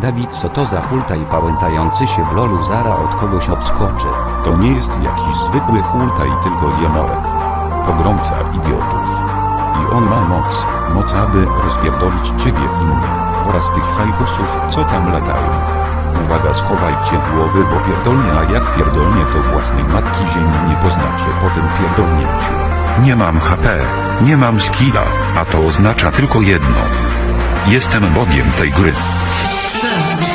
Dawid co to za hultaj pałętający się w lolu zara od kogoś obskoczy. To nie jest jakiś zwykły hultaj, tylko jemorek. Pogromca idiotów. I on ma moc, moc aby rozpierdolić ciebie i mnie, oraz tych fajfusów, co tam latają. Uwaga, schowajcie głowy, bo pierdolnie, a jak pierdolnie to własnej matki ziemi nie poznacie po tym pierdolnięciu. Nie mam HP, nie mam skilla, a to oznacza tylko jedno. Jestem bogiem tej gry first love.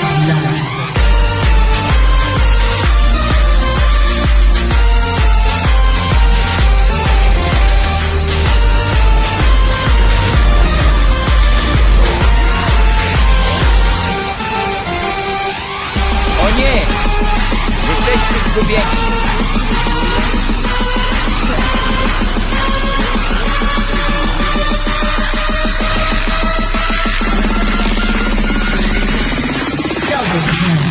O nie! Jesteśmy zgubieni! Rádio.